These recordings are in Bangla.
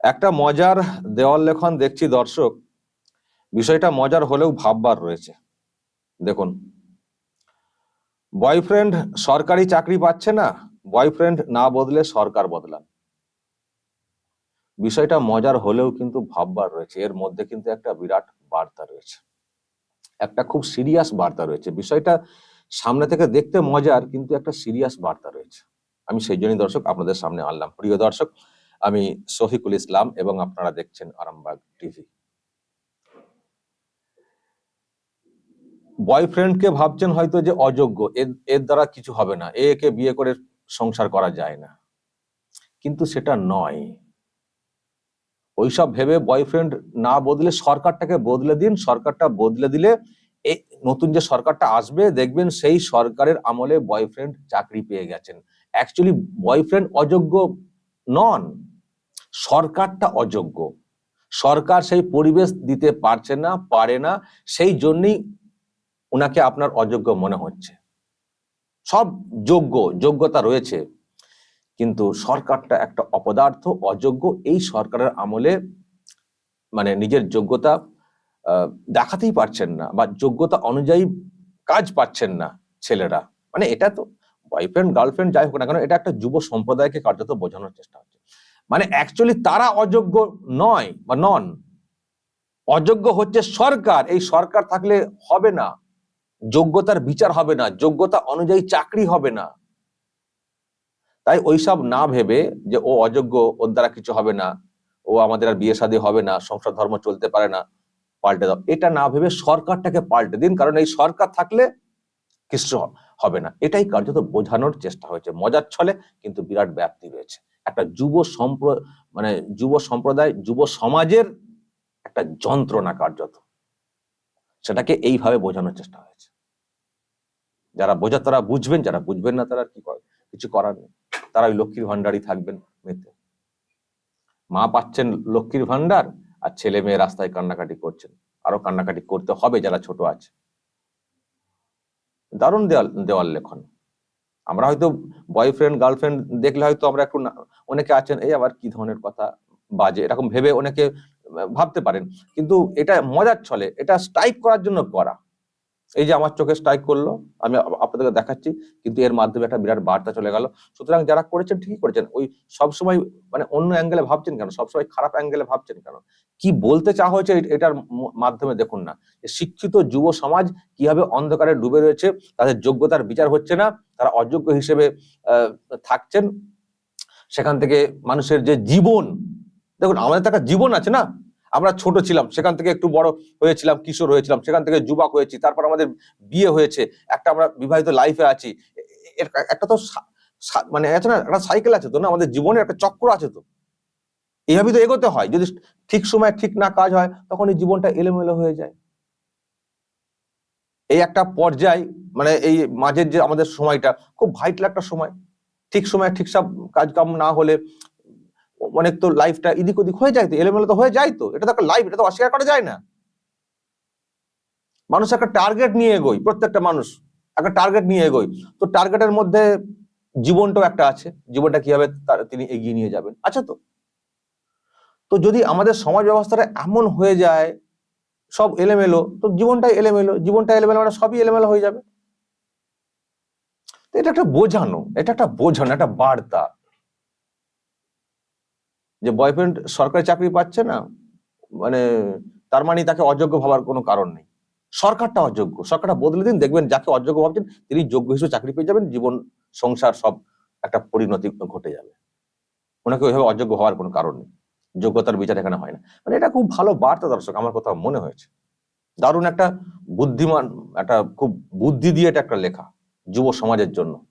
একটা মজার দেওয়াল লেখন দেখছি দর্শক। বিষয়টা মজার হলেও ভাববার রয়েছে। দেখুন। বয়ফ্রেন্ড সরকারি চাকরি পাচ্ছে না, বয়ফ্রেন্ড না বদলে সরকার বদলান। বিষয়টা মজার হলেও কিন্তু ভাববার রয়েছে। এর মধ্যে কিন্তু একটা বিরাট বার্তা রয়েছে। একটা খুব সিরিয়াস বার্তা রয়েছে। বিষয়টা সামনে থেকে দেখতে মজার, কিন্তু একটা সিরিয়াস বার্তা রয়েছে। আমি সেই জন্যই দর্শক আপনাদের সামনে আনলাম। প্রিয় দর্শক আমি শফিকুল ইসলাম এবং আপনারা দেখছেন আরামবাগ টিভি। বয়ফ্রেন্ডকে ভাবছেন হয়তো যে অযোগ্য, এর- দ্বারা কিছু হবে না একে বিয়ে করে সংসার করা যায় না। কিন্তু সেটা নয়। ওইসব ভেবে বয়ফ্রেন্ড না বদলে সরকারটাকে বদলে দিন, সরকারটা বদলে দিলে এই নতুন যে সরকারটা আসবে, দেখবেন সেই সরকারের আমলে বয়ফ্রেন্ড চাকরি পেয়ে গেছেন। অ্যাকচুয়ালি বয়ফ্রেন্ড অযোগ্য নন। সরকারটা অযোগ্য। সরকার সেই পরিবেশ দিতে পারছে না, পারে না, সেই জন্যই ওনাকে আপনার অযোগ্য মনে হচ্ছে। সব যোগ্য, যোগ্যতা রয়েছে, কিন্তু সরকারটা একটা অপদার্থ, অযোগ্য, এই সরকারের আমলে মানে নিজের যোগ্যতা দেখাতেই পারছেন না বা যোগ্যতা অনুযায়ী কাজ পাচ্ছেন না ছেলেরা। মানে এটা তো বয়ফ্রেন্ড গার্লফ্রেন্ড যাই হোক না কেন, এটা একটা যুব সম্প্রদায়কে কার্যত বোঝানোর চেষ্টা হচ্ছে। মানে অ্যাকচুয়ালি তারা অযোগ্য নয় বা নন। অযোগ্য হচ্ছে সরকার, এই সরকার থাকলে হবে না। যোগ্যতার বিচার হবে না, যোগ্যতা অনুযায়ী চাকরি হবে না। তাই ওইসব না ভেবে যে ও অযোগ্য, ওর দ্বারা কিছু হবে না, ও আমাদের আর বিয়ে শাদী হবে না, সংসার ধর্ম চলতে পারে না, পাল্টে দাও। এটা না ভেবে সরকারটাকে পাল্টে দিন, কারণ এই সরকার থাকলে কিছু হবে না। এটাই কার্যত বোঝানোর চেষ্টা হয়েছে। মজার ছলে কিন্তু বিরাট ব্যাপ্তি রয়েছে। একটা যুব সম্প্র মানে যুব সম্প্রদায়, যুব সমাজের একটা যন্ত্রণা কার্যত। সেটাকে এইভাবে বোঝানোর চেষ্টা হয়েছে। যারা বোঝা তারা বুঝবেন, যারা বুঝবেন না তারা কি করে, কিছু করার নেই। তারা ওই লক্ষ্মীর ভান্ডারই থাকবেন মেতে। মা পাচ্ছেন লক্ষ্মীর ভান্ডার আর ছেলে মেয়ে রাস্তায় কান্নাকাটি করছেন। আরও কান্নাকাটি করতে হবে যারা ছোট আছে। দারুণ দেওয়াল দেওয়াল লেখন। আমরা হয়তো বয়ফ্রেন্ড গার্লফ্রেন্ড দেখলে হয়তো আমরা একটু অনেকে আছেন, এই আবার কি ধরনের কথা বাজে? এরকম ভেবে অনেকে, ভাবতে পারেন। কিন্তু এটা মজার ছলে, এটা স্ট্রাইক করার জন্য করা। এই যে আমার চোখে স্ট্রাইক করল, আমি আপ- আপনাদেরকে দেখাচ্ছি, কিন্তু এর মাধ্যমে একটা বিরাট বার্তা চলে গেল। সুতরাং যারা করেছেন ঠিকই করেছেন, ওই সবসময় মানে অন্য অ্যাঙ্গেলে ভাবছেন কেন? সবসময় খারাপ অ্যাঙ্গেলে ভাবছেন কেন? কি বলতে চাওয়া হয়েছে এটার মাধ্যমে দেখুন না। শিক্ষিত যুব সমাজ কীভাবে অন্ধকারে ডুবে রয়েছে, তাদের যোগ্যতার বিচার হচ্ছে না, তারা অযোগ্য হিসেবে থাকছেন। সেখান থেকে মানুষের যে জীবন, দেখুন, আমাদের তো একটা জীবন আছে না? আমরা ছোট ছিলাম, সেখান থেকে একটু বড় হয়েছিলাম, কিশোর হয়েছিলাম, সেখান থেকে যুবক হয়েছি, তারপর আমাদের বিয়ে হয়েছে, একটা আমরা বিবাহিত লাইফে আছি। একটা তো মানে আছে না একটা সাইকেল আছে তো না? আমাদের জীবনের একটা চক্র আছে তো। এইভাবেই তো এগোতে হয়, যদি ঠিক সময় ঠিক না কাজ হয় তখন এই জীবনটা এলোমেলো হয়ে যায়। এই একটা পর্যায় মানে এই মাঝের যে আমাদের সময়টা, খুব ভাইটাল একটা সময়। ঠিক সময় ঠিক সব কাজ কাম না হলে অনেক তো লাইফটা এদিক ওদিক হয়ে যায় এলোমেলো তো হয়ে যায় তো। এটা তো একটা লাইফ এটা তো অস্বীকার করা যায় না। মানুষ একটা টার্গেট নিয়ে এগোয়, প্রত্যেকটা মানুষ একটা টার্গেট নিয়ে এগোয়। তো টার্গেটের মধ্যে জীবনটাও একটা আছে, জীবনটা কীভাবে তিনি এগিয়ে নিয়ে যাবেন আচ্ছা তো। তো যদি আমাদের সমাজ ব্যবস্থাটা এমন হয়ে যায়, সব এলেমেলো, তো জীবনটাই এলেমেলো, জীবনটা এলেমেলো মানে সবই এলেমেলো হয়ে যাবে। তো এটা একটা বোঝানো, এটা একটা বোঝানো, একটা বার্তা। যে বয়ফ্রেন্ড সরকারি চাকরি পাচ্ছে না মানে তার মানে তাকে অযোগ্য ভাবার কোনো কারণ নেই। সরকারটা অযোগ্য। সরকারটা বদলে দিন, দেখবেন যাকে অযোগ্য ভাবছেন, তিনি যোগ্য হিসেবে চাকরি পেয়ে যাবেন, জীবন, সংসার সব একটা পরিণতি ঘটে যাবে। ওনাকে ওইভাবে অযোগ্য হওয়ার কোনো কারণ নেই। যোগ্যতার বিচার এখানে হয় না। মানে এটা খুব ভালো বার্তা দর্শক, আমার কথা মনে হয়েছে। দারুণ একটা বুদ্ধিমান, একটা খুব বুদ্ধি দিয়ে এটা একটা লেখা, যুব সমাজের জন্য।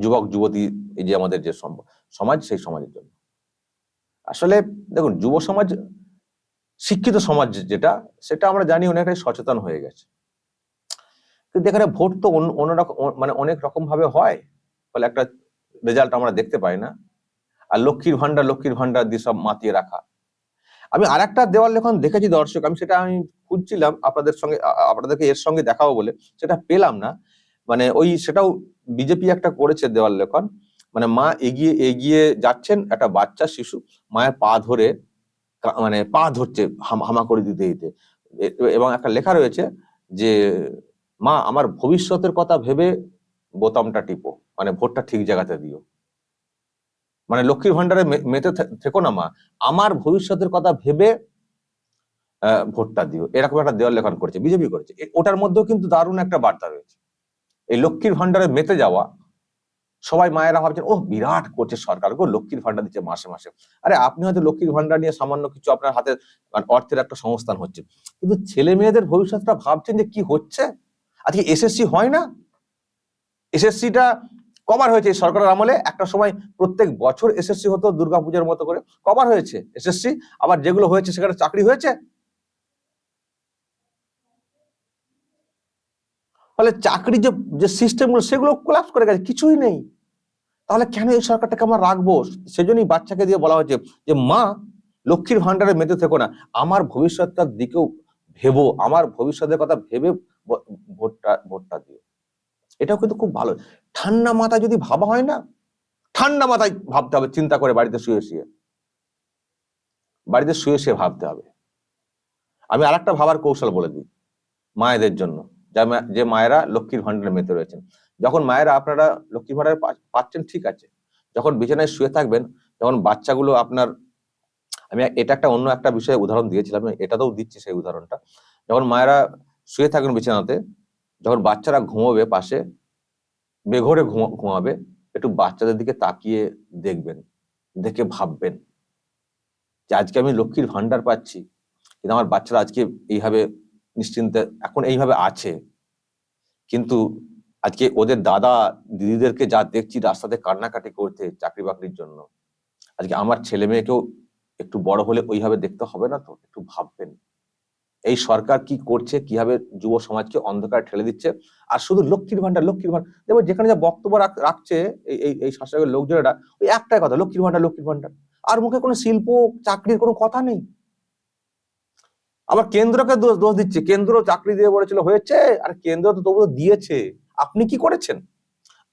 যুবক, যুবতী, এই যে আমাদের যে সম- সমাজ, সেই সমাজের জন্য। আসলে দেখুন, যুব সমাজ, শিক্ষিত সমাজ যেটা, সেটা আমরা জানি অনেকটাই সচেতন হয়ে গেছে। কিন্তু এখানে ভোট তো অন্য অন্যরকম মানে অনেক রকম ভাবে হয়, ফলে একটা রেজাল্ট আমরা দেখতে পাই না। আর লক্ষ্মীর ভান্ডার লক্ষ্মীর ভান্ডার দিয়ে সব মাতিয়ে রাখা। আমি আর একটা দেওয়াল লেখন দেখেছি দর্শক, আমি সেটা আমি খুঁজছিলাম আপনাদের সঙ্গে আপনাদেরকে এর সঙ্গে দেখাবো বলে, সেটা পেলাম না। মানে ওই, সেটাও বিজেপি একটা করেছে দেওয়াল লেখন মানে মা এগিয়ে এগিয়ে যাচ্ছেন, একটা বাচ্চা, শিশু, মায়ের পা ধরে মানে পা ধরছে হাম- করে দিতে দিতে। এবং একটা লেখা রয়েছে যে, মা, আমার ভবিষ্যতের কথা ভেবে বোতামটা টিপো মানে ভোটটা ঠিক জায়গাতে দিও। মানে লক্ষ্মীর ভান্ডারে মেতে থেকো না মা, আমার ভবিষ্যতের কথা ভেবে ভোটটা দিও। এরকম একটা দেওয়াল লেখন করেছে, বিজেপি করেছে। ওটার মধ্যেও কিন্তু দারুণ একটা বার্তা রয়েছে। এই লক্ষ্মীর ভান্ডারে মেতে যাওয়া সবাই মায়েরা ভাবছেন ও বিরাট করছে সরকার। গো, লক্ষ্মীর ভান্ডার দিচ্ছে মাসে মাসে। আরে, আপনি হয়তো লক্ষ্মীর ভান্ডার নিয়ে সামান্য কিছু আপনার হাতে মানে অর্থের একটা সংস্থান হচ্ছে। কিন্তু ছেলে মেয়েদের ভবিষ্যৎটা ভাবছেন যে কি হচ্ছে? আজকে এসএসসি হয় না? এসএসসিটা কবার হয়েছে সরকারের আমলে? একটা সময় প্রত্যেক বছর এসএসসি হতো দুর্গাপূজার মতো করে। কবার হয়েছে এসএসসি আবার যেগুলো হয়েছে, সেখানে চাকরি হয়েছে? ফলে চাকরি যে যে সিস্টেমগুলো সেগুলো কোলাপস করে গেছে, কিছুই নেই। তাহলে কেন এই সরকারটাকে আমরা রাখব? সেজন্যই বাচ্চাকে দিয়ে বলা হয়েছে যে, মা, লক্ষ্মীর ভান্ডারে মেতে থেকো না। আমার ভবিষ্যৎটার দিকেও ভেবো। আমার ভবিষ্যতের কথা ভেবে ভোটটা ভোটটা দিও। এটাও কিন্তু খুব ভালো। ঠান্ডা মাথায় যদি ভাবা হয় না, ঠান্ডা মাথায় ভাবতে হবে, চিন্তা করে বাড়িতে শুয়ে শুয়ে। বাড়িতে শুয়ে শুয়ে ভাবতে হবে। আমি আরেকটা ভাবার কৌশল বলে দিই, মায়েদের জন্য। যা মায়েরা লক্ষ্মীর ভান্ডারে মেতে রয়েছেন। যখন মায়েরা আপনারা লক্ষ্মীর ভান্ডারে পাচ্ছেন, ঠিক আছে। যখন বিছানায় শুয়ে থাকবেন, যখন বাচ্চাগুলো আপনার, আমি এটা একটা অন্য একটা বিষয়ে উদাহরণ দিয়েছিলাম এটাতেও দিচ্ছি সেই উদাহরণটা। যখন মায়েরা শুয়ে থাকবেন বিছানাতে, যখন বাচ্চারা ঘুমোবে পাশে বেঘরে ঘুমা- ঘুমাবে, একটু বাচ্চাদের দিকে তাকিয়ে দেখবেন, দেখে ভাববেন যে আজকে আমি লক্ষ্মীর ভান্ডার পাচ্ছি, কিন্তু আমার বাচ্চারা আজকে এইভাবে নিশ্চিন্তে এখন এইভাবে আছে। কিন্তু আজকে ওদের দাদা দিদিদেরকে যা দেখছি রাস্তাতে কান্নাকাটি করতে চাকরি বাকরির জন্য, আজকে আমার ছেলে মেয়েকেও একটু বড় হলে ওইভাবে দেখতে হবে না তো? একটু ভাববেন। এই সরকার কি করছে, কীভাবে যুব সমাজকে অন্ধকারে ঠেলে দিচ্ছে? আর শুধু লক্ষ্মীর ভান্ডার লক্ষ্মীর ভান্ডার দেখো যেখানে যা বক্তব্য রাখ- রাখছে এই এই এই শাসকের লোকজনেরা, ওই একটাই কথা, লক্ষ্মীর ভান্ডার লক্ষ্মীর ভান্ডার আর মুখে কোনো শিল্প, চাকরির কোনো কথা নেই। আবার কেন্দ্রকে দোষ দোষ দিচ্ছে। কেন্দ্র চাকরি দিয়ে বলেছিল, হয়েছে? আর কেন্দ্র তো তবুও দিয়েছে। আপনি কি করেছেন?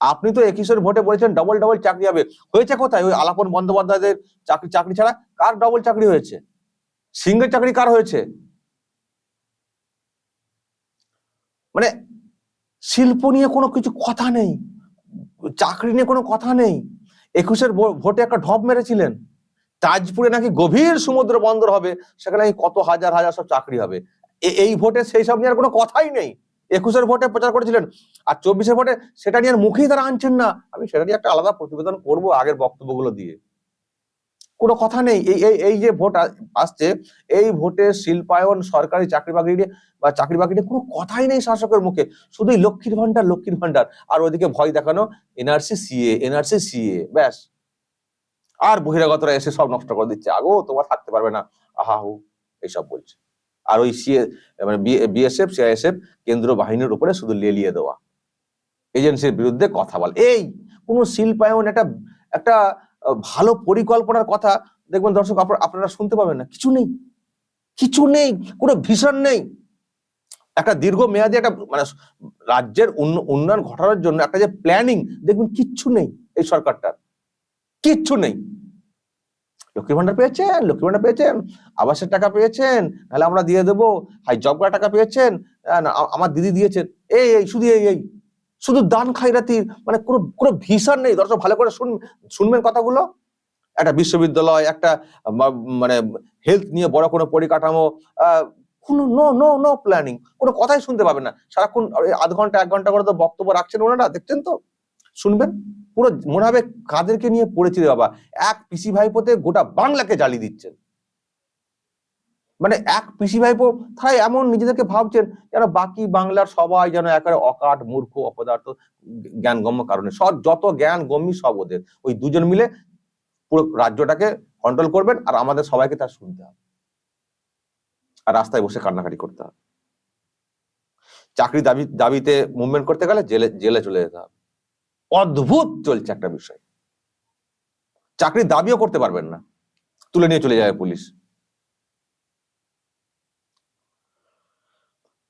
আপনি তো একুশের ভোটে বলেছেন ডবল ডবল চাকরি হবে। হয়েছে কোথায়? ওই আলাপন বন্দ্যোপাধ্যায়দের চাকরি চাকরি ছাড়া কার ডবল চাকরি হয়েছে? সিঙ্গেল চাকরি কার হয়েছে? মানে শিল্প নিয়ে কোনো কিছু কথা নেই। চাকরি নিয়ে কোনো কথা নেই। একুশের ভোটে একটা ঢপ মেরেছিলেন। তাজপুরে নাকি গভীর সমুদ্র বন্দর হবে, সেখানে নাকি কত হাজার হাজার সব চাকরি হবে। এই ভোটে সেই সব নিয়ে আর কোনো কথাই নেই। একুশের ভোটে প্রচার করেছিলেন, আর চব্বিশের ভোটে সেটা নিয়ে মুখেই তারা আনছেন না। আমি সেটা নিয়ে একটা আলাদা প্রতিবেদন করব আগের বক্তব্যগুলো দিয়ে। কোনো কথা নেই, এই এই এই যে ভোট আসছে, এই ভোটে শিল্পায়ন, সরকারি চাকরি বাকরি নিয়ে বা চাকরি বাকরি নিয়ে কোনো কথাই নেই শাসকের মুখে। শুধুই লক্ষ্মীর ভান্ডার লক্ষ্মীর ভান্ডার আর ওদিকে ভয় দেখানো, এনআরসি, সিএ এনআরসি, সিএ, ব্যাস। আর বহিরাগতরা এসে সব নষ্ট করে দিচ্ছে। আগো, তোমার থাকতে পারবে না। আহা হু, এইসব বলছে। আর ওই সিএ মানে বিএসএফ সিআইএসএফ কেন্দ্র বাহিনীর উপরে শুধু লেলিয়ে দেওয়া। এজেন্সির বিরুদ্ধে কথা বল। এই, কোনো শিল্পায়ন একটা একটা ভালো পরিকল্পনার কথা দেখবেন দর্শক, আপনারা শুনতে পাবেন না। কিছু নেই। কিছু নেই। কোনো ভিশন নেই। একটা দীর্ঘ মেয়াদী একটা মানে রাজ্যের উন্ন- উন্নয়ন ঘটানোর জন্য একটা যে প্ল্যানিং দেখবেন কিচ্ছু নেই এই সরকারটার। কিচ্ছু নেই। লক্ষ্মী ভান্ডার পেয়েছেন লক্ষ্মী ভান্ডার পেয়েছেন, আবাসের টাকা পেয়েছেন, নাহলে আমরা দিয়ে দেবো, হাই জব কার্ড টাকা পেয়েছেন আমার দিদি দিয়েছেন, এই এই, শুধু এই এই, শুধু দান খাইরাতির মানে কোনো কোনো ভিশন নেই, দর্শক ভালো করে শুন, শুনবেন কথাগুলো? একটা বিশ্ববিদ্যালয়, একটা মানে হেলথ নিয়ে বড় কোনো পরিকাঠামো কোনো নো নো নো প্ল্যানিং কোনো কথাই শুনতে পাবেন না। সারাক্ষণ আধ ঘণ্টা, এক ঘণ্টা করে তো বক্তব্য রাখছেন ওনারা, দেখছেন তো? শুনবেন? পুরো মনে হবে কাদেরকে নিয়ে পড়েছি রে বাবা। এক পিসি ভাইপোতে গোটা বাংলাকে জ্বালিয়ে দিচ্ছেন। মানে এক পিসি ভাইপো তারা এমন নিজেদেরকে ভাবছেন যেন বাকি বাংলার সবাই যেন একেবারে অকাট, মূর্খ, অপদার্থ, জ্ঞানগম্য কারণে। সব যত জ্ঞান গম্যি সব ওদের। ওই দুজন মিলে পুরো রাজ্যটাকে কন্ট্রোল করবেন আর আমাদের সবাইকে তার শুনতে হবে। আর রাস্তায় বসে কান্নাকাটি করতে হবে। চাকরি দাবি, দাবিতে মুভমেন্ট করতে গেলে জেলে জেলে চলে যেতে হবে। অদ্ভুত চলছে একটা বিষয়। চাকরির দাবিও করতে পারবেন না। তুলে নিয়ে চলে যাবে পুলিশ।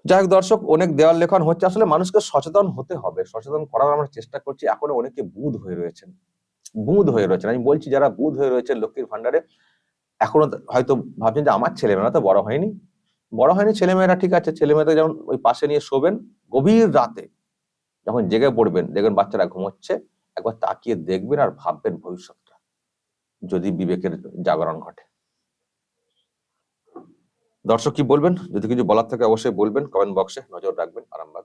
যাই হোক দর্শক, অনেক দেওয়াল লেখন হচ্ছে। আসলে মানুষকে সচেতন হতে হবে। সচেতন করার আমরা চেষ্টা করছি। এখনও অনেকে বুধ হয়ে রয়েছেন। বুধ হয়ে রয়েছেন। আমি বলছি, যারা বুধ হয়ে রয়েছে লক্ষ্মীর ভান্ডারে এখনও হয়তো ভাবছেন যে আমার ছেলেমেয়েরা তো বড় হয়নি। বড় হয়নি ছেলেমেয়েরা, ঠিক আছে। ছেলেমেয়েদের যেমন ওই পাশে নিয়ে শোবেন। গভীর রাতে যখন জেগে পড়বেন, দেখবেন বাচ্চারা ঘুমোচ্ছে, একবার তাকিয়ে দেখবেন আর ভাববেন ভবিষ্যৎটা, যদি বিবেকের জাগরণ ঘটে। দর্শক কি বলবেন? যদি কিছু বলার থাকে অবশ্যই বলবেন কমেন্ট বক্সে নজর রাখবেন, আরামবাগ।